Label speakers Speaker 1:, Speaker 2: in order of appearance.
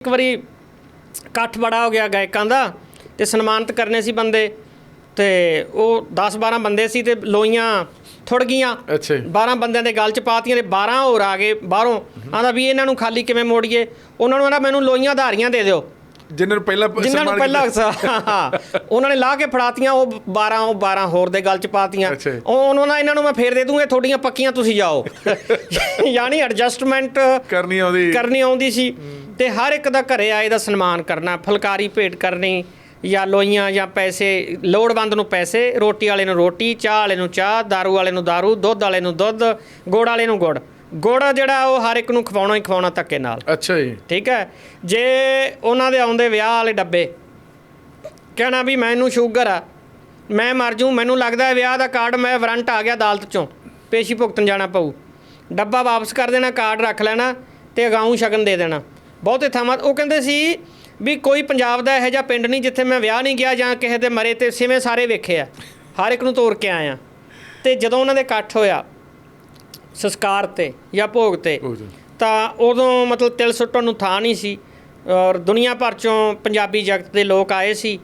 Speaker 1: ਇੱਕ ਵਾਰੀ ਇਕੱਠ ਬੜਾ ਹੋ ਗਿਆ ਗਾਇਕਾਂ ਦਾ ਤੇ ਸਨਮਾਨਿਤ ਕਰਨੇ ਸੀ ਬੰਦੇ ਤੇ ਉਹ 10 12 ਬੰਦੇ ਸੀ ਤੇ ਲੋਈਆਂ ਥੁੜ ਗਈਆਂ।
Speaker 2: ਅੱਛਾ ਜੀ।
Speaker 1: 12 ਬੰਦਿਆਂ ਦੇ ਗਲ ਚ ਪਾਤੀਆਂ ਤੇ 12 ਹੋਰ ਆ ਗਏ ਬਾਹਰੋਂ। ਆਂਦਾ ਵੀ ਇਹਨਾਂ ਨੂੰ ਖਾਲੀ ਕਿਵੇਂ ਮੋੜੀਏ? ਉਹਨਾਂ ਨੂੰ ਆਂਦਾ ਮੈਨੂੰ ਲੋਈਆਂ ਧਾਰੀਆਂ ਦੇ ਦਿਓ।
Speaker 2: ਜਿਨ੍ਹਾਂ ਨੂੰ ਪਹਿਲਾਂ ਪ-
Speaker 1: ਜਿਨ੍ਹਾਂ ਨੂੰ ਪਹਿਲਾਂ ਹਾਂ, ਉਹਨਾਂ ਨੇ ਲਾ ਕੇ ਫੜਾਤੀਆਂ ਉਹ 12 ਉਹ 12 ਹੋਰ ਦੇ ਗਲ ਚ ਪਾਤੀਆਂ।
Speaker 2: ਅੱਛਾ ਜੀ।
Speaker 1: ਉਹ ਉਹਨਾਂ ਨਾਲ ਇਹਨਾਂ ਨੂੰ ਮੈਂ ਫੇਰ ਦੇ ਦੂੰਗਾ ਤੁਹਾਡੀਆਂ ਪੱਕੀਆਂ ਤੁਸੀਂ ਜਾਓ। ਯਾਨੀ ਐਡਜਸਟਮੈਂਟ
Speaker 2: ਕਰਨੀ ਆਉਂਦੀ।
Speaker 1: ਕਰਨੀ ਆਉਂਦੀ ਸੀ। ਤੇ ਹਰ ਇੱਕ ਦਾ ਘਰੇ ਆਏ ਦਾ ਸਨਮਾਨ ਕਰਨਾ ਫੁਲਕਾਰੀ ਭੇਟ ਕਰਨੀ ਜਾਂ ਲੋਈਆਂ ਜਾਂ ਪੈਸੇ ਲੋੜਵੰਦ ਨੂੰ ਪੈਸੇ ਰੋਟੀ ਵਾਲੇ ਨੂੰ ਰੋਟੀ ਚਾਹ ਵਾਲੇ ਨੂੰ ਚਾਹ दारू ਵਾਲੇ ਨੂੰ दारू ਦੁੱਧ ਵਾਲੇ ਨੂੰ ਦੁੱਧ ਗੁੜ ਵਾਲੇ ਨੂੰ ਗੁੜ ਗੁੜ ਜਿਹੜਾ ਉਹ ਹਰ ਇੱਕ ਨੂੰ ਖਵਾਉਣਾ ਹੀ ਖਵਾਉਣਾ ਧੱਕੇ ਨਾਲ
Speaker 2: ਅੱਛਾ ਜੀ
Speaker 1: ਠੀਕ ਹੈ ਜੇ ਉਹਨਾਂ ਦੇ ਆਉਂਦੇ ਵਿਆਹ ਵਾਲੇ ਡੱਬੇ ਕਹਿਣਾ ਵੀ ਮੈਨੂੰ ਸ਼ੂਗਰ ਆ ਮੈਂ ਮਰ ਜੂ ਮੈਨੂੰ ਲੱਗਦਾ ਹੈ ਵਿਆਹ ਦਾ ਕਾਰਡ ਮੈਂ ਵਾਰੰਟ ਆ ਗਿਆ ਅਦਾਲਤ ਚੋਂ ਪੇਸ਼ੀ ਭੁਗਤਣ ਜਾਣਾ ਪਊ ਡੱਬਾ ਵਾਪਸ ਕਰ ਦੇਣਾ ਕਾਰਡ ਰੱਖ ਲੈਣਾ ਤੇ ਅਗਾਊਂ ਸ਼ਗਨ ਦੇ ਦੇਣਾ ਬਹੁਤੇ ਥਾਵਾਂ ਉਹ ਕਹਿੰਦੇ ਸੀ ਵੀ ਕੋਈ ਪੰਜਾਬ ਦਾ ਇਹੋ ਜਿਹਾ ਪਿੰਡ ਨਹੀਂ ਜਿੱਥੇ ਮੈਂ ਵਿਆਹ ਨਹੀਂ ਗਿਆ ਜਾਂ ਕਿਸੇ ਦੇ ਮਰੇ ਤੇ ਸਿਵੇਂ ਸਾਰੇ ਵੇਖੇ ਆ ਹਰ ਇੱਕ ਨੂੰ ਤੋਰ ਕੇ ਆਇਆ ਤੇ ਜਦੋਂ ਉਹਨਾਂ ਦੇ ਇਕੱਠ ਹੋਇਆ ਸੰਸਕਾਰ ਤੇ ਜਾਂ ਭੋਗ ਤੇ
Speaker 2: ਭੋਗ ਤੇ।
Speaker 1: ਤਾਂ ਉਦੋਂ ਮਤਲਬ ਤਿਲ ਸੁੱਟਣ ਨੂੰ ਥਾਂ ਨਹੀਂ ਸੀ ਔਰ ਦੁਨੀਆ ਭਰ ਚੋਂ ਪੰਜਾਬੀ ਜਗਤ ਦੇ ਲੋਕ ਆਏ ਸੀ